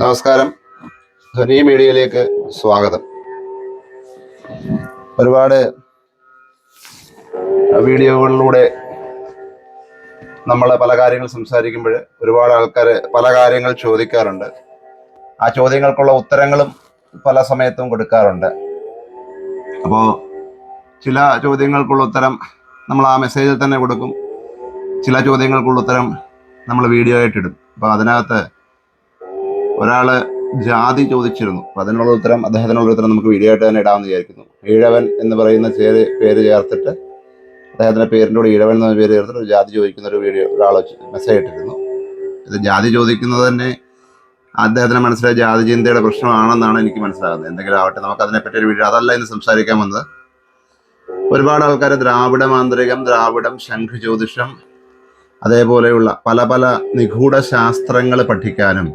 നമസ്കാരം. ധ്വനി മീഡിയയിലേക്ക് സ്വാഗതം. ഒരുപാട് വീഡിയോകളിലൂടെ നമ്മൾ പല കാര്യങ്ങൾ സംസാരിക്കുമ്പോൾ ഒരുപാട് ആൾക്കാർ പല കാര്യങ്ങൾ ചോദിക്കാറുണ്ട്. ആ ചോദ്യങ്ങൾക്കുള്ള ഉത്തരങ്ങളും പല സമയത്തും കൊടുക്കാറുണ്ട്. അപ്പോൾ ചില ചോദ്യങ്ങൾക്കുള്ള ഉത്തരം നമ്മൾ ആ മെസ്സേജിൽ തന്നെ കൊടുക്കും. ചില ചോദ്യങ്ങൾക്കുള്ള ഉത്തരം നമ്മൾ വീഡിയോ ആയിട്ടിടും അപ്പോൾ അതിനകത്ത് ഒരാൾ ജാതി ചോദിച്ചിരുന്നു. അപ്പൊ അതിനുള്ള ഉത്തരം അദ്ദേഹത്തിനുള്ള ഉത്തരം നമുക്ക് വീഡിയോ ആയിട്ട് തന്നെ ഇടാമെന്ന് വിചാരിക്കുന്നു. ഈഴവൻ എന്ന് പറയുന്ന ചേര് പേര് ചേർത്തിട്ട് അദ്ദേഹത്തിന്റെ പേരിന്റെ കൂടെ ഈഴവൻ എന്ന പേര് ചേർത്തിട്ട് ഒരു ജാതി ചോദിക്കുന്ന ഒരു വീഡിയോ ഒരാൾ മെസ്സേജ് ഇട്ടിരുന്നു. ഇത് ജാതി ചോദിക്കുന്നത് തന്നെ അദ്ദേഹത്തിന് മനസ്സിലായ ജാതി ചിന്തയുടെ പ്രശ്നമാണെന്നാണ് എനിക്ക് മനസ്സിലാകുന്നത്. എന്തെങ്കിലും ആവട്ടെ നമുക്ക് അതിനെപ്പറ്റി ഒരു വീഡിയോ അതല്ല ഇന്ന് സംസാരിക്കാൻ വന്നത്. ഒരുപാട് ആൾക്കാർ ദ്രാവിഡ മാന്ത്രികം ദ്രാവിഡം ശംഖ് ജ്യോതിഷം അതേപോലെയുള്ള പല പല നിഗൂഢ ശാസ്ത്രങ്ങൾ പഠിക്കാനും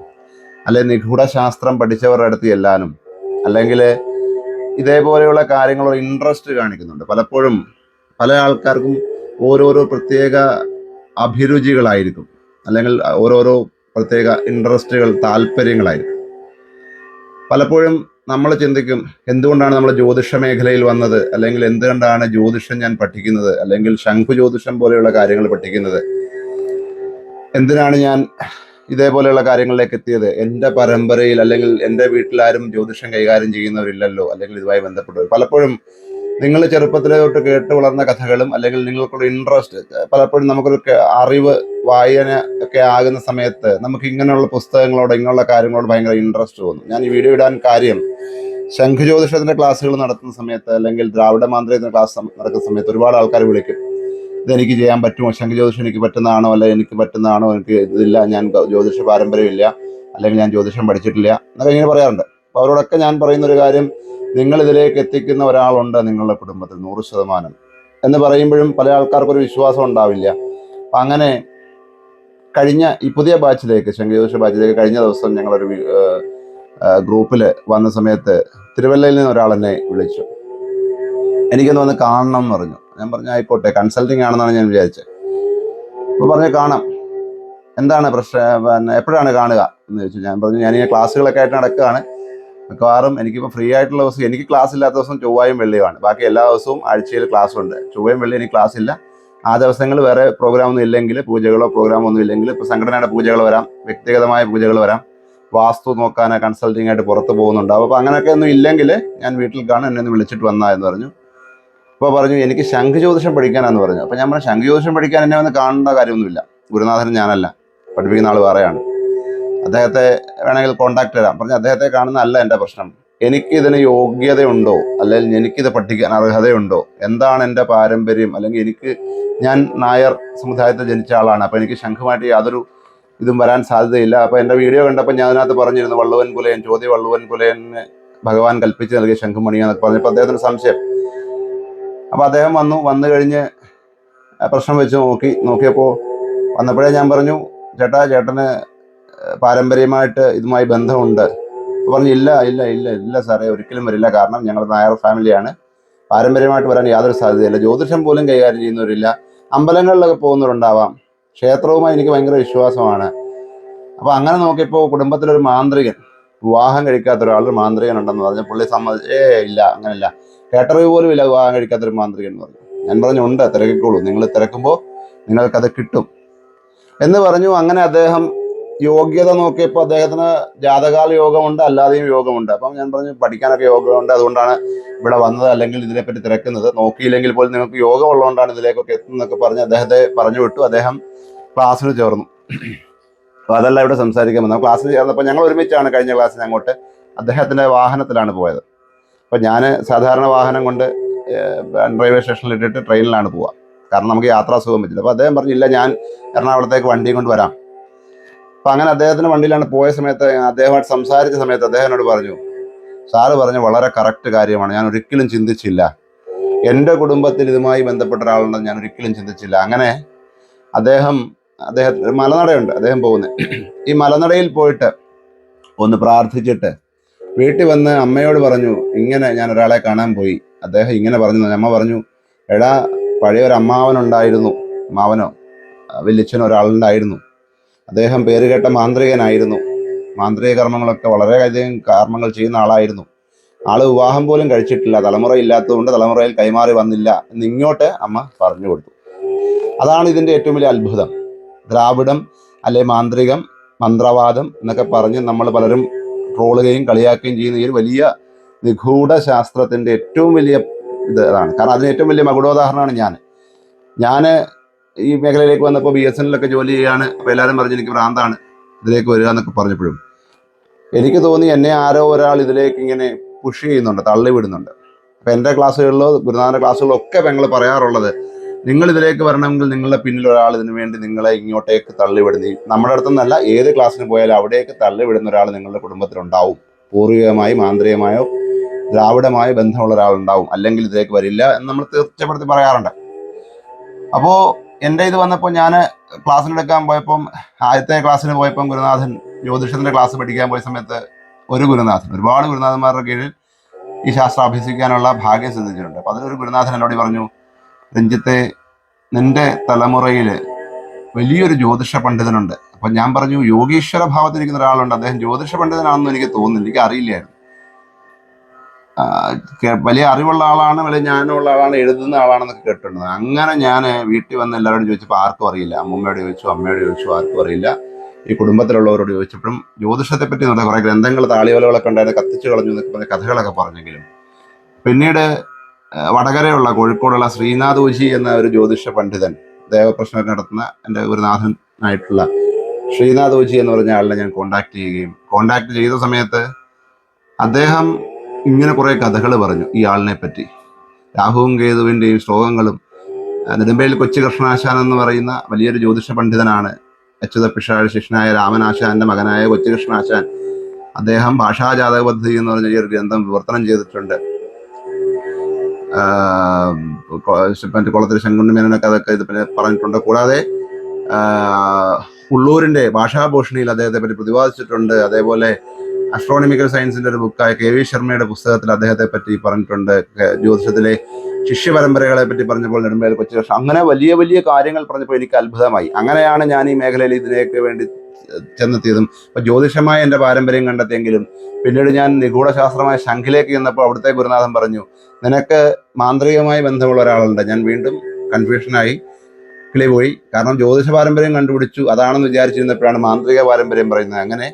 അല്ലെ നിഗൂഢശാസ്ത്രം പഠിച്ചവരുടെ അടുത്ത് ചെല്ലാനും അല്ലെങ്കിൽ ഇതേപോലെയുള്ള കാര്യങ്ങളോട് ഇൻട്രസ്റ്റ് കാണിക്കുന്നുണ്ട്. പലപ്പോഴും പല ആൾക്കാർക്കും ഓരോരോ പ്രത്യേക അഭിരുചികളായിരിക്കും അല്ലെങ്കിൽ ഓരോരോ പ്രത്യേക ഇൻട്രസ്റ്റുകൾ താല്പര്യങ്ങളായിരിക്കും. പലപ്പോഴും നമ്മൾ ചിന്തിക്കും എന്തുകൊണ്ടാണ് നമ്മൾ ജ്യോതിഷ മേഖലയിൽ വന്നത്? അല്ലെങ്കിൽ എന്തുകൊണ്ടാണ് ജ്യോതിഷം ഞാൻ പഠിക്കുന്നത്? അല്ലെങ്കിൽ ശംഖു ജ്യോതിഷം പോലെയുള്ള കാര്യങ്ങൾ പഠിക്കുന്നത്? എന്തിനാണ് ഞാൻ ഇതേപോലെയുള്ള കാര്യങ്ങളിലേക്ക് എത്തിയത്. എന്റെ പരമ്പരയിൽ അല്ലെങ്കിൽ എന്റെ വീട്ടിലാരും ജ്യോതിഷം കൈകാര്യം ചെയ്യുന്നവരില്ലല്ലോ അല്ലെങ്കിൽ ഇതുമായി ബന്ധപ്പെട്ടവർ. പലപ്പോഴും നിങ്ങൾ ചെറുപ്പത്തിലെ തൊട്ട് കേട്ട് വളർന്ന കഥകളും അല്ലെങ്കിൽ നിങ്ങൾക്കുള്ള ഇൻട്രസ്റ്റ് പലപ്പോഴും നമുക്കൊരു അറിവ് വായന ഒക്കെ ആകുന്ന സമയത്ത് നമുക്ക് ഇങ്ങനെയുള്ള പുസ്തകങ്ങളോട് ഇങ്ങനെയുള്ള കാര്യങ്ങളോട് ഭയങ്കര ഇൻട്രസ്റ്റ് തോന്നും. ഞാൻ ഈ വീഡിയോ ഇടാൻ കാര്യം ശംഖുജ്യോതിഷത്തിന്റെ ക്ലാസ്സുകൾ നടത്തുന്ന സമയത്ത് അല്ലെങ്കിൽ ദ്രാവിഡ മാന്ത്രികത്തിന്റെ ക്ലാസ് നടക്കുന്ന സമയത്ത് ഒരുപാട് ആൾക്കാർ വിളിക്കും. ഇതെനിക്ക് ചെയ്യാൻ പറ്റുമോ? ശംഖ് ജ്യോതിഷം എനിക്ക് പറ്റുന്നതാണോ? അല്ലെങ്കിൽ എനിക്ക് പറ്റുന്നതാണോ? എനിക്ക് ഇതില്ല. ഞാൻ ജ്യോതിഷ പാരമ്പര്യമില്ല. അല്ലെങ്കിൽ ഞാൻ ജ്യോതിഷം പഠിച്ചിട്ടില്ല. എന്നൊക്കെ ഇങ്ങനെ പറയാറുണ്ട്. അപ്പോൾ അവരോടൊക്കെ ഞാൻ പറയുന്ന ഒരു കാര്യം നിങ്ങൾ ഇതിലേക്ക് എത്തിക്കുന്ന ഒരാളുണ്ട് നിങ്ങളുടെ കുടുംബത്തിൽ നൂറ് ശതമാനം എന്ന് പറയുമ്പോഴും പല ആൾക്കാർക്കൊരു വിശ്വാസം ഉണ്ടാവില്ല. അപ്പം അങ്ങനെ കഴിഞ്ഞ ഈ പുതിയ ബാച്ചിലേക്ക് ജ്യോതിഷ ബാച്ചിലേക്ക് കഴിഞ്ഞ ദിവസം ഞങ്ങളൊരു ഗ്രൂപ്പിൽ വന്ന സമയത്ത് തിരുവല്ലയിൽ നിന്ന് ഒരാൾ എന്നെ വിളിച്ചു. എനിക്കൊന്ന് വന്ന് കാണണം എന്ന് പറഞ്ഞു. ഞാൻ പറഞ്ഞു ആയിക്കോട്ടെ കൺസൾട്ടിങ് ആണെന്നാണ് ഞാൻ വിചാരിച്ചത്. അപ്പോൾ പറഞ്ഞു കാണാം. എന്താണ് പ്രശ്നം പിന്നെ എപ്പോഴാണ് കാണുക എന്ന് ചോദിച്ചു. ഞാൻ പറഞ്ഞു ഞാൻ ഈ ക്ലാസ്സുകളൊക്കെ ആയിട്ട് നടക്കുകയാണ്. മിക്കവാറും എനിക്കിപ്പോൾ ഫ്രീ ആയിട്ടുള്ള ദിവസം എനിക്ക് ക്ലാസ് ഇല്ലാത്ത ദിവസം ചൊവ്വായും വെള്ളിയുമാണ്. ബാക്കി എല്ലാ ദിവസവും ആഴ്ചയിൽ ക്ലാസ് ഉണ്ട്. ചൊവ്വയും വെള്ളി എനിക്ക് ക്ലാസ് ഇല്ല. ആ ദിവസങ്ങൾ വേറെ പ്രോഗ്രാം ഒന്നും ഇല്ലെങ്കിൽ പൂജകളോ പ്രോഗ്രാം ഒന്നും ഇല്ലെങ്കിൽ ഇപ്പോൾ സംഘടനയുടെ പൂജകൾ വരാം വ്യക്തിഗതമായ പൂജകൾ വരാം. വാസ്തു നോക്കാനോ കൺസൾട്ടിങ് ആയിട്ട് പുറത്ത് പോകുന്നുണ്ടാവും അപ്പോൾ അങ്ങനെയൊക്കെ ഒന്നും ഇല്ലെങ്കിൽ ഞാൻ വീട്ടിൽ കാണും എന്നെ ഒന്ന് വിളിച്ചിട്ട് വന്നാ എന്ന് പറഞ്ഞു. അപ്പോൾ പറഞ്ഞു എനിക്ക് ശംഖ് ജ്യോതിഷം പഠിക്കാനാന്ന് പറഞ്ഞു. അപ്പോൾ ഞാൻ പറഞ്ഞു ശംഖ് ജ്യോതിഷം പഠിക്കാൻ എന്നെ വന്ന് കാണേണ്ട കാര്യമൊന്നുമില്ല. ഗുരുനാഥൻ ഞാനല്ല. പഠിപ്പിക്കുന്ന ആൾ വേറെയാണ്. അദ്ദേഹത്തെ വേണമെങ്കിൽ കോണ്ടാക്ട് ചെയ്യാം പറഞ്ഞു അദ്ദേഹത്തെ കാണുന്നതല്ല എന്റെ പ്രശ്നം. എനിക്ക് ഇതിന് യോഗ്യതയുണ്ടോ? അല്ലെങ്കിൽ എനിക്കിത് പഠിക്കാൻ അർഹതയുണ്ടോ? എന്താണ് എന്റെ പാരമ്പര്യം? അല്ലെങ്കിൽ എനിക്ക് ഞാൻ നായർ സമുദായത്തിൽ ജനിച്ച ആളാണ്. അപ്പോൾ എനിക്ക് ശംഖുമായിട്ട് യാതൊരു ഇതും വരാൻ സാധ്യതയില്ല. അപ്പോൾ എന്റെ വീഡിയോ കണ്ടപ്പോൾ ഞാൻ അതിനകത്ത് പറഞ്ഞിരുന്നു വള്ളുവൻ കുലയൻ ചോദ്യ വള്ളുവൻ കുലയന് ഭഗവാൻ കൽപ്പിച്ച് നൽകിയ ശംഖുമണിയാന്നൊക്കെ പറഞ്ഞപ്പോൾ അദ്ദേഹത്തിന് സംശയം. അപ്പോൾ അദ്ദേഹം വന്നു വന്നു കഴിഞ്ഞ് പ്രശ്നം വെച്ച് നോക്കി നോക്കിയപ്പോൾ വന്നപ്പോഴേ ഞാൻ പറഞ്ഞു ചേട്ടാ ചേട്ടന് പാരമ്പര്യമായിട്ട് ഇതുമായി ബന്ധമുണ്ട്. പറഞ്ഞു ഇല്ല ഇല്ല ഇല്ല ഇല്ല സാറേ ഒരിക്കലും വരില്ല. കാരണം ഞങ്ങൾ നായർ ഫാമിലിയാണ്. പാരമ്പര്യമായിട്ട് വരാൻ യാതൊരു സാധ്യതയില്ല. ജ്യോതിഷം പോലും കൈകാര്യം ചെയ്യുന്നവരില്ല. അമ്പലങ്ങളിലൊക്കെ പോകുന്നവരുണ്ടാവാം. ക്ഷേത്രവുമായി എനിക്ക് ഭയങ്കര വിശ്വാസമാണ്. അപ്പോൾ അങ്ങനെ നോക്കിയപ്പോൾ കുടുംബത്തിലൊരു മാന്ത്രികൻ വിവാഹം കഴിക്കാത്ത ഒരാൾ മാന്ത്രികൻ ഉണ്ടെന്ന് പറഞ്ഞു. പുള്ളി സമ്മതി ഏ ഇല്ല അങ്ങനെയില്ല കേട്ടറിവ് പോലും ഇല്ല വിവാഹം കഴിക്കാത്തൊരു മാന്ത്രികൻ എന്ന് പറഞ്ഞു. ഞാൻ പറഞ്ഞു ഉണ്ട് തിരക്കിക്കോളൂ നിങ്ങൾ തിരക്കുമ്പോൾ നിങ്ങൾക്കത് കിട്ടും. എന്ന് പറഞ്ഞു. അങ്ങനെ അദ്ദേഹം യോഗ്യത നോക്കിയപ്പോൾ അദ്ദേഹത്തിന് ജാതകാല യോഗമുണ്ട് അല്ലാതെയും യോഗമുണ്ട്. അപ്പം ഞാൻ പറഞ്ഞു പഠിക്കാനൊക്കെ യോഗമുണ്ട്. അതുകൊണ്ടാണ് ഇവിടെ വന്നത്. അല്ലെങ്കിൽ ഇതിനെപ്പറ്റി തിരക്കുന്നത്. നോക്കിയില്ലെങ്കിൽ പോലും നിങ്ങൾക്ക് യോഗം ഉള്ളതുകൊണ്ടാണ് ഇതിലേക്കൊക്കെ എത്തുന്നതൊക്കെ പറഞ്ഞ് അദ്ദേഹത്തെ പറഞ്ഞു വിട്ടു. അദ്ദേഹം ക്ലാസ്സിൽ ചേർന്നു. അപ്പോൾ അതല്ല ഇവിടെ സംസാരിക്കാൻ വന്നത്. ക്ലാസ്സിൽ ചേർന്നപ്പോൾ ഞങ്ങൾ ഒരുമിച്ചാണ് കഴിഞ്ഞ ക്ലാസ്സിൽ അങ്ങോട്ട് അദ്ദേഹത്തിന്റെ വാഹനത്തിലാണ് പോയത്. അപ്പോൾ ഞാൻ സാധാരണ വാഹനം കൊണ്ട് റെയിൽവേ സ്റ്റേഷനിൽ ഇട്ടിട്ട് ട്രെയിനിലാണ് പോവുക കാരണം നമുക്ക് യാത്രാ സുഖം പറ്റില്ല. അപ്പോൾ അദ്ദേഹം പറഞ്ഞില്ല ഞാൻ എറണാകുളത്തേക്ക് വണ്ടിയും കൊണ്ട് വരാം. അപ്പം അങ്ങനെ അദ്ദേഹത്തിന് വണ്ടിയിലാണ് പോയ സമയത്ത് അദ്ദേഹമായിട്ട് സംസാരിച്ച സമയത്ത് അദ്ദേഹം എന്നോട് പറഞ്ഞു സാറ് പറഞ്ഞു വളരെ കറക്റ്റ് കാര്യമാണ്. ഞാൻ ഒരിക്കലും ചിന്തിച്ചില്ല. എന്റെ കുടുംബത്തിൽ ഇതുമായി ബന്ധപ്പെട്ട ഒരാളുണ്ടെന്ന് ഞാൻ ഒരിക്കലും ചിന്തിച്ചില്ല. അങ്ങനെ അദ്ദേഹം ഒരു മലനടയുണ്ട് അദ്ദേഹം പോകുന്നത് ഈ മലനടയിൽ പോയിട്ട് ഒന്ന് പ്രാർത്ഥിച്ചിട്ട് വീട്ടിൽ വന്ന് അമ്മയോട് പറഞ്ഞു ഇങ്ങനെ ഞാൻ ഒരാളെ കാണാൻ പോയി. അദ്ദേഹം ഇങ്ങനെ പറഞ്ഞു അമ്മ പറഞ്ഞു എടാ പഴയ ഒരു അമ്മാവനുണ്ടായിരുന്നു അമ്മാവനോ വല്യച്ഛനോ ഒരാളുണ്ടായിരുന്നു. അദ്ദേഹം പേരുകേട്ട മാന്ത്രികനായിരുന്നു. മാന്ത്രിക കർമ്മങ്ങളൊക്കെ വളരെയധികം കർമ്മങ്ങൾ ചെയ്യുന്ന ആളായിരുന്നു. ആൾ വിവാഹം പോലും കഴിച്ചിട്ടില്ല തലമുറ ഇല്ലാത്തതുകൊണ്ട് തലമുറയിൽ കൈമാറി വന്നില്ല. എന്ന് ഇങ്ങോട്ട് അമ്മ പറഞ്ഞു കൊടുത്തു. അതാണ് ഇതിന്റെ ഏറ്റവും വലിയ അത്ഭുതം. ദ്രാവിഡം അല്ലെ മാന്ത്രികം മന്ത്രവാദം എന്നൊക്കെ പറഞ്ഞ് നമ്മൾ പലരും ട്രോളുകയും കളിയാക്കുകയും ചെയ്യുന്ന ഈ ഒരു വലിയ നിഗൂഢ ശാസ്ത്രത്തിന്റെ ഏറ്റവും വലിയ ഇത് അതാണ്. കാരണം അതിന് ഏറ്റവും വലിയ മകുടോദാഹരണമാണ് ഞാൻ. ഞാൻ ഈ മേഖലയിലേക്ക് വന്നപ്പോൾ ബി എസ് എന്നിലൊക്കെ ജോലി ചെയ്യാണ് അപ്പോൾ എല്ലാവരും പറഞ്ഞു എനിക്ക് ഭ്രാന്താണ്. ഇതിലേക്ക് വരിക എന്നൊക്കെ പറഞ്ഞപ്പോഴും. എനിക്ക് തോന്നി എന്നെ ആരോ ഒരാൾ ഇതിലേക്ക് ഇങ്ങനെ പുഷ് ചെയ്യുന്നുണ്ട് തള്ളിവിടുന്നുണ്ട്. അപ്പോൾ അപ്പം എന്റെ ക്ലാസ്സുകളിലോ ഗുരുനാഥന്റെ ക്ലാസ്സുകളിലോ ഒക്കെ ഞങ്ങൾ പറയാറുള്ളത് നിങ്ങൾ ഇതിലേക്ക് വരണമെങ്കിൽ നിങ്ങളുടെ പിന്നിൽ ഒരാൾ ഇതിനു വേണ്ടി നിങ്ങളെ ഇങ്ങോട്ടേക്ക് തള്ളിവിടുന്ന. നമ്മുടെ അടുത്തുനിന്നല്ല ഏത് ക്ലാസ്സിന് പോയാലും അവിടേക്ക് തള്ളിവിടുന്ന ഒരാൾ നിങ്ങളുടെ കുടുംബത്തിലുണ്ടാവും. പൂർവികമായും ആന്തരികമായോ ദ്രാവിഡമായ ബന്ധമുള്ള ഒരാളുണ്ടാവും. അല്ലെങ്കിൽ ഇതിലേക്ക് വരില്ല എന്ന് നമ്മൾ തീർച്ചപ്പെടുത്തി പറയാറുണ്ട്. അപ്പോൾ എന്റെ ഇത് വന്നപ്പോൾ ഞാൻ ക്ലാസ്സിലെടുക്കാൻ പോയപ്പം ആദ്യത്തെ ക്ലാസ്സിന് പോയപ്പം ഗുരുനാഥൻ ജ്യോതിഷത്തിന്റെ ക്ലാസ് പഠിക്കാൻ പോയ സമയത്ത് ഒരു ഗുരുനാഥൻ ഒരുപാട് ഗുരുനാഥന്മാരുടെ കീഴിൽ ഈ ശാസ്ത്രം അഭ്യസിക്കാനുള്ള ഭാഗ്യം സിദ്ധിച്ചിട്ടുണ്ട്. അപ്പോൾ അതിലൊരു ഗുരുനാഥൻ എന്നോട് പറഞ്ഞു രഞ്ജിത്തെ നിന്റെ തലമുറയിൽ വലിയൊരു ജ്യോതിഷ പണ്ഡിതനുണ്ട്. അപ്പം ഞാൻ പറഞ്ഞു യോഗീശ്വര ഭാവത്തിരിക്കുന്ന ഒരാളുണ്ട്. അദ്ദേഹം ജ്യോതിഷ പണ്ഡിതനാണെന്ന് എനിക്ക് തോന്നുന്നില്ല. എനിക്ക് അറിയില്ലായിരുന്നു. വലിയ അറിവുള്ള ആളാണ് വലിയ ജ്ഞാനമുള്ള ആളാണ് എഴുതുന്ന ആളാണെന്നൊക്കെ കേട്ടിട്ടുണ്ട്. അങ്ങനെ ഞാൻ വീട്ടിൽ വന്ന് എല്ലാവരോടും ചോദിച്ചപ്പോൾ ആർക്കും അറിയില്ല. അമ്മൂമ്മയോട് ചോദിച്ചു അമ്മയോട് ചോദിച്ചു ആർക്കും അറിയില്ല. ഈ കുടുംബത്തിലുള്ളവരോട് ചോദിച്ചപ്പോഴും ജ്യോതിഷത്തെ പറ്റി നല്ല കുറേ ഗ്രന്ഥങ്ങൾ താളിയോലകളൊക്കെ ഉണ്ടായിരുന്നു കത്തിച്ചു കളഞ്ഞു എന്നൊക്കെ പറഞ്ഞ കഥകളൊക്കെ പറഞ്ഞെങ്കിലും. പിന്നീട് വടകരയുള്ള കോഴിക്കോടുള്ള ശ്രീനാഥ് ഊജി എന്ന ഒരു ജ്യോതിഷ പണ്ഡിതൻ ദേവപ്രശ്നം നടത്തുന്ന എന്റെ ഗുരുനാഥനായിട്ടുള്ള ശ്രീനാഥ് ഊജി എന്ന് പറഞ്ഞ ആളിനെ ഞാൻ കോണ്ടാക്ട് ചെയ്യുകയും കോണ്ടാക്ട് ചെയ്ത സമയത്ത് അദ്ദേഹം ഇങ്ങനെ കുറേ കഥകൾ പറഞ്ഞു ഈ ആളിനെ പറ്റി. രാഹുവും കേതുവിന്റെയും ശ്ലോകങ്ങളും നെടുമ്പയിൽ കൊച്ചി കൃഷ്ണാശാൻ എന്ന് പറയുന്ന വലിയൊരു ജ്യോതിഷ പണ്ഡിതനാണ് അച്യുത പിഷാഴ് ശിഷ്യനായ രാമനാശാന്റെ മകനായ കൊച്ചി കൃഷ്ണാശാൻ. അദ്ദേഹം ഭാഷാജാതക പദ്ധതി എന്ന് പറഞ്ഞ ഈ ഒരു ഗ്രന്ഥം വിവർത്തനം ചെയ്തിട്ടുണ്ട്. മറ്റേ കുളത്തിൽ ശങ്കുണ്ണി മേനൊക്കെ അതൊക്കെ ഇത് പിന്നെ പറഞ്ഞിട്ടുണ്ട്. കൂടാതെ ഉള്ളൂരിന്റെ ഭാഷാഭൂഷണിയിൽ അദ്ദേഹത്തെ പറ്റി പ്രതിപാദിച്ചിട്ടുണ്ട്. അതേപോലെ അസ്ട്രോണമിക്കൽ സയൻസിന്റെ ഒരു ബുക്കായ കെ വി ശർമ്മയുടെ പുസ്തകത്തിൽ അദ്ദേഹത്തെ പറ്റി പറഞ്ഞിട്ടുണ്ട്. ജ്യോതിഷത്തിലെ ശിഷ്യ പരമ്പരകളെ പറ്റി പറഞ്ഞപ്പോൾ നെടുമ്പേൽ കൊച്ചു അങ്ങനെ വലിയ വലിയ കാര്യങ്ങൾ പറഞ്ഞപ്പോൾ എനിക്ക് അത്ഭുതമായി. അങ്ങനെയാണ് ഞാൻ ഈ മേഖലയിൽ ഇതിനേക്ക് വേണ്ടി ചെന്നെത്തിയതും ഇപ്പൊ ജ്യോതിഷമായ എന്റെ പാരമ്പര്യം കണ്ടെത്തിയെങ്കിലും പിന്നീട് ഞാൻ നിഗൂഢശാസ്ത്രമായ ശംഖിലേക്ക് ചെന്നപ്പോൾ അവിടുത്തെ ഗുരുനാഥൻ പറഞ്ഞു നിനക്ക് മാന്ത്രികമായി ബന്ധമുള്ള ഒരാളുണ്ട്. ഞാൻ വീണ്ടും കൺഫ്യൂഷനായി കിളി പോയി. കാരണം ജ്യോതിഷ പാരമ്പര്യം കണ്ടുപിടിച്ചു അതാണെന്ന് വിചാരിച്ചിരുന്നപ്പോഴാണ് മാന്ത്രിക പാരമ്പര്യം പറയുന്നത്. അങ്ങനെ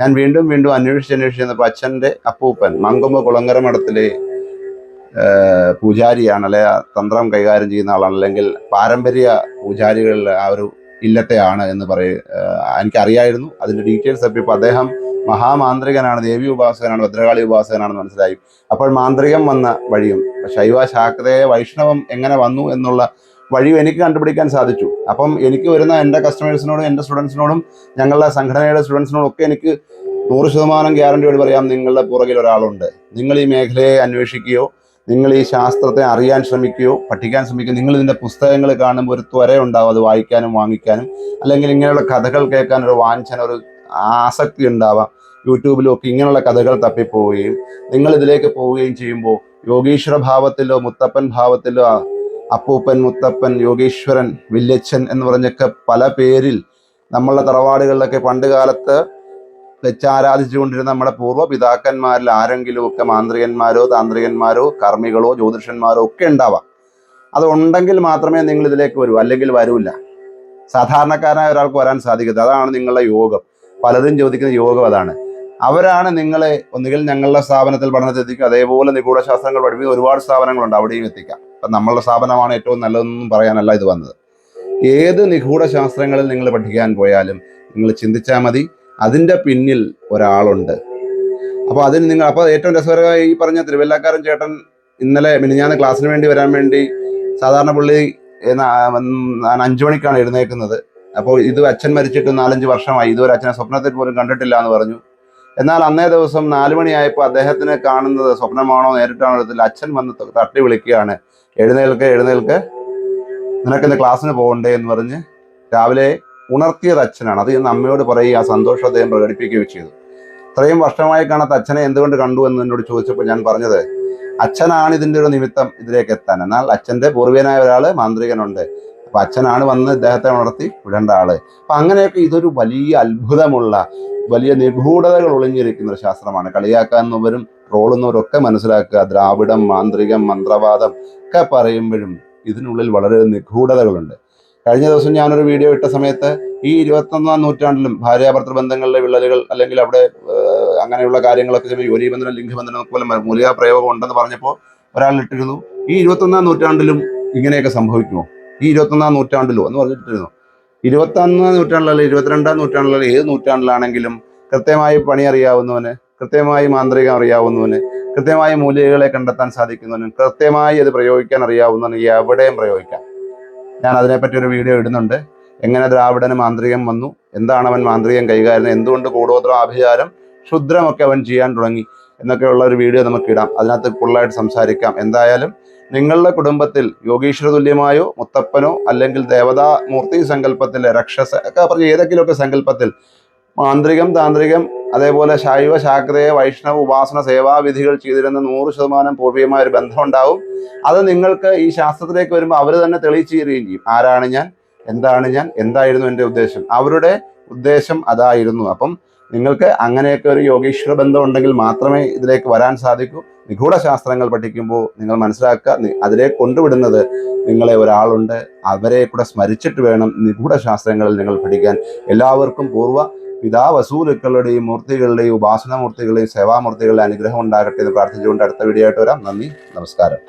ഞാൻ വീണ്ടും വീണ്ടും അന്വേഷിച്ച് അന്വേഷിച്ച് ചെന്നപ്പോൾ അച്ഛന്റെ അപ്പൂപ്പൻ മങ്കൊമ്പ് കുളങ്ങര മഠത്തിലെ പൂജാരിയാണ് അല്ലെ തന്ത്രം കൈകാര്യം ചെയ്യുന്ന ആളാണ്. അല്ലെങ്കിൽ പാരമ്പര്യ പൂജാരികളിൽ ആ ഒരു ഇല്ലത്തെയാണ് എന്ന് പറയും എനിക്കറിയായിരുന്നു. അതിന്റെ ഡീറ്റെയിൽസ് അപ്പോൾ അദ്ദേഹം മഹാമാന്ത്രികനാണ് ദേവി ഉപാസകനാണ് ഭദ്രകാളി ഉപാസകനാണെന്ന് മനസ്സിലായി. അപ്പോൾ മാന്ത്രികം വന്ന വഴിയും ശൈവ ശാക്തയെ വൈഷ്ണവം എങ്ങനെ വന്നു എന്നുള്ള വഴിയും എനിക്ക് കണ്ടുപിടിക്കാൻ സാധിച്ചു. അപ്പം എനിക്ക് വരുന്ന എന്റെ കസ്റ്റമേഴ്സിനോടും എന്റെ സ്റ്റുഡൻസിനോടും ഞങ്ങളുടെ സംഘടനയുടെ സ്റ്റുഡൻസിനോടും ഒക്കെ എനിക്ക് നൂറ് ശതമാനം ഗ്യാരണ്ടിയോട് പറയാം നിങ്ങളുടെ പുറകിൽ ഒരാളുണ്ട്. നിങ്ങൾ ഈ മേഖലയെ അന്വേഷിക്കുകയോ നിങ്ങൾ ഈ ശാസ്ത്രത്തെ അറിയാൻ ശ്രമിക്കുകയോ പഠിക്കാൻ ശ്രമിക്കുകയോ നിങ്ങൾ ഇതിന്റെ പുസ്തകങ്ങൾ കാണുമ്പോൾ ഒരു ത്വര ഉണ്ടാവും അത് വായിക്കാനും വാങ്ങിക്കാനും. അല്ലെങ്കിൽ ഇങ്ങനെയുള്ള കഥകൾ കേൾക്കാൻ ഒരു വാഞ്ചന ഒരു ആസക്തി ഉണ്ടാവാം. യൂട്യൂബിലും ഒക്കെ ഇങ്ങനെയുള്ള കഥകൾ തപ്പിപ്പോവുകയും നിങ്ങൾ ഇതിലേക്ക് പോവുകയും ചെയ്യുമ്പോൾ യോഗീശ്വര ഭാവത്തിലോ മുത്തപ്പൻ ഭാവത്തിലോ അപ്പൂപ്പൻ മുത്തപ്പൻ യോഗീശ്വരൻ വില്യച്ഛൻ എന്ന് പറഞ്ഞൊക്കെ പല പേരിൽ നമ്മളുടെ തറവാടുകളിലൊക്കെ പണ്ട് കാലത്ത് വെച്ച് ആരാധിച്ചുകൊണ്ടിരുന്ന നമ്മുടെ പൂർവ പിതാക്കന്മാരിൽ ആരെങ്കിലും ഒക്കെ മാന്ത്രികന്മാരോ താന്ത്രികന്മാരോ കർമ്മികളോ ജ്യോതിഷന്മാരോ ഒക്കെ ഉണ്ടാവാം. അത് ഉണ്ടെങ്കിൽ മാത്രമേ നിങ്ങൾ ഇതിലേക്ക് വരൂ. അല്ലെങ്കിൽ വരൂല്ല. സാധാരണക്കാരനായ ഒരാൾക്ക് വരാൻ സാധിക്കത്തില്ല. അതാണ് നിങ്ങളുടെ യോഗം. പലരും ചോദിക്കുന്ന യോഗം അതാണ്. അവരാണ് നിങ്ങളെ ഒന്നുകിൽ ഞങ്ങളുടെ സ്ഥാപനത്തിൽ പഠനത്തിൽ എത്തിക്കും അതേപോലെ നിഗൂഢശാസ്ത്രങ്ങൾ പഠിപ്പിക്കുന്ന ഒരുപാട് സ്ഥാപനങ്ങളുണ്ട് അവിടെയും എത്തിക്കാം. അപ്പം നമ്മളുടെ സ്ഥാപനമാണ് ഏറ്റവും നല്ലതെന്നും പറയാനല്ല ഇത് വന്നത്. ഏത് നിഗൂഢശാസ്ത്രങ്ങളിൽ നിങ്ങൾ പഠിക്കാൻ പോയാലും നിങ്ങൾ ചിന്തിച്ചാൽ മതി. അതിന്റെ പിന്നിൽ ഒരാളുണ്ട്. അപ്പോൾ അതിന് നിങ്ങൾ അപ്പോൾ ഏറ്റവും രസകരമായി ഈ പറഞ്ഞ തിരുവല്ലാക്കാരൻ ചേട്ടൻ ഇന്നലെ മിനിഞ്ഞാന്ന് ക്ലാസ്സിന് വേണ്ടി വരാൻ വേണ്ടി സാധാരണ പുള്ളി ഞാൻ അഞ്ചു മണിക്കാണ് എഴുന്നേക്കുന്നത്. അപ്പോൾ ഇത് അച്ഛൻ മരിച്ചിട്ട് നാലഞ്ച് വർഷമായി. ഇതുവരെ അച്ഛനെ സ്വപ്നത്തിൽ പോലും കണ്ടിട്ടില്ല എന്ന് പറഞ്ഞു. എന്നാൽ അന്നേ ദിവസം നാലു മണിയായപ്പോൾ അദ്ദേഹത്തിനെ കാണുന്നത് സ്വപ്നമാണോ നേരിട്ടാണോ എടുത്തില്ല അച്ഛൻ വന്ന് തട്ടി വിളിക്കുകയാണ്. എഴുന്നേൽക്ക് എഴുന്നേൽക്ക്. നിനക്കിന്ന് ക്ലാസ്സിന് പോകണ്ടേ എന്ന് പറഞ്ഞ് രാവിലെ ഉണർത്തിയത് അച്ഛനാണ്. അത് ഇന്ന് അമ്മയോട് പറയുക ആ സന്തോഷം അദ്ദേഹം പ്രകടിപ്പിക്കുകയും ചെയ്തു. ഇത്രയും വർഷമായി കാണാത്ത അച്ഛനെ എന്തുകൊണ്ട് കണ്ടു എന്ന് എന്നോട് ചോദിച്ചപ്പോൾ ഞാൻ പറഞ്ഞത് അച്ഛനാണ് ഇതിന്റെ ഒരു നിമിത്തം ഇതിലേക്ക് എത്താൻ. എന്നാൽ അച്ഛന്റെ പൂർവനായ ഒരാൾ മാന്ത്രികനുണ്ട്. അപ്പം അച്ഛനാണ് വന്ന് ഇദ്ദേഹത്തെ ഉണർത്തി വിടേണ്ട ആൾ. അപ്പം അങ്ങനെയൊക്കെ ഇതൊരു വലിയ അത്ഭുതമുള്ള വലിയ നിഗൂഢതകൾ ഒളിഞ്ഞിരിക്കുന്ന ഒരു ശാസ്ത്രമാണ്. കളിയാക്കാവുന്നവരും ട്രോളുന്നവരൊക്കെ മനസ്സിലാക്കുക ദ്രാവിഡം മാന്ത്രികം മന്ത്രവാദം ഒക്കെ പറയുമ്പോഴും ഇതിനുള്ളിൽ വളരെ നിഗൂഢതകളുണ്ട്. കഴിഞ്ഞ ദിവസം ഞാനൊരു വീഡിയോ ഇട്ട സമയത്ത് ഈ ഇരുപത്തൊന്നാം നൂറ്റാണ്ടിലും ഭാര്യാഭർത്തൃ ബന്ധങ്ങളിലെ വിള്ളലുകൾ അല്ലെങ്കിൽ അവിടെ അങ്ങനെയുള്ള കാര്യങ്ങളൊക്കെ ചെയ്യുമ്പോൾ യോനിബന്ധനം ലിംഗബന്ധനം പോലെ മൂലിക പ്രയോഗം ഉണ്ടെന്ന് പറഞ്ഞപ്പോൾ ഒരാൾ ഇട്ടിരുന്നു. ഈ ഇരുപത്തൊന്നാം നൂറ്റാണ്ടിലും ഇങ്ങനെയൊക്കെ സംഭവിക്കുമോ? ഈ ഇരുപത്തൊന്നാം നൂറ്റാണ്ടിലോ എന്ന് പറഞ്ഞിട്ടിരുന്നു. ഇരുപത്തൊന്നാം നൂറ്റാണ്ടിലല്ല ഇരുപത്തിരണ്ടാം നൂറ്റാണ്ടിലല്ല ഏത് നൂറ്റാണ്ടിലാണെങ്കിലും കൃത്യമായി പണി അറിയാവുന്നവന് കൃത്യമായി മാന്ത്രികം അറിയാവുന്നവന് കൃത്യമായി മൂലികകളെ കണ്ടെത്താൻ സാധിക്കുന്നവനും കൃത്യമായി അത് പ്രയോഗിക്കാൻ അറിയാവുന്നവന് എവിടെയും പ്രയോഗിക്കാം. ഞാൻ അതിനെപ്പറ്റി ഒരു വീഡിയോ ഇടുന്നുണ്ട്. എങ്ങനെ ദ്രാവിഡന് മാന്ത്രികം വന്നു? എന്താണ് അവൻ മാന്ത്രികം കൈകാര്യം? എന്തുകൊണ്ട് കൂടോത്രം ആഭിചാരം ക്ഷുദ്രമൊക്കെ അവൻ ചെയ്യാൻ തുടങ്ങി? എന്നൊക്കെയുള്ള ഒരു വീഡിയോ നമുക്ക് ഇടാം. അതിനകത്ത് ഫുള്ളായിട്ട് സംസാരിക്കാം. എന്തായാലും നിങ്ങളുടെ കുടുംബത്തിൽ യോഗീശ്വര തുല്യമായോ മുത്തപ്പനോ അല്ലെങ്കിൽ ദേവതാമൂർത്തി സങ്കല്പത്തിലെ രക്ഷസ ഏതെങ്കിലുമൊക്കെ സങ്കല്പത്തിൽ മാന്ത്രികം താന്ത്രികം അതേപോലെ ശൈവ ശാക്തേയ വൈഷ്ണവ ഉപാസന സേവാവിധികൾ ചെയ്തിരുന്ന നൂറ് ശതമാനം പൂർവികമായ ഒരു ബന്ധം ഉണ്ടാവും അത് നിങ്ങൾക്ക് ഈ ശാസ്ത്രത്തിലേക്ക് വരുമ്പോൾ അവർ തന്നെ തെളിയിച്ചു തരികയും ചെയ്യും. ആരാണ് ഞാൻ? എന്താണ് ഞാൻ? എന്തായിരുന്നു എന്റെ ഉദ്ദേശം? അവരുടെ ഉദ്ദേശം അതായിരുന്നു. അപ്പം നിങ്ങൾക്ക് അങ്ങനെയൊക്കെ ഒരു യോഗീശ്വര ബന്ധം ഉണ്ടെങ്കിൽ മാത്രമേ ഇതിലേക്ക് വരാൻ സാധിക്കൂ. നിഗൂഢ ശാസ്ത്രങ്ങൾ പഠിക്കുമ്പോൾ നിങ്ങൾ മനസ്സിലാക്കുക അതിലേക്ക് കൊണ്ടുവിടുന്നത് നിങ്ങളെ ഒരാളുണ്ട്. അവരെ കൂടെ സ്മരിച്ചിട്ട് വേണം നിഗൂഢ ശാസ്ത്രങ്ങളിൽ നിങ്ങൾ പഠിക്കാൻ. എല്ലാവർക്കും പൂർവ പിതാ വസൂലുക്കളുടെയും മൂർത്തികളുടെയും ഉപാസന മൂർത്തികളുടെയും സേവാമൂർത്തികളുടെ അനുഗ്രഹം ഉണ്ടാകട്ടെ എന്ന് പ്രാർത്ഥിച്ചുകൊണ്ട് അടുത്ത വീഡിയോ ആയിട്ട് വരാം. നന്ദി. നമസ്കാരം.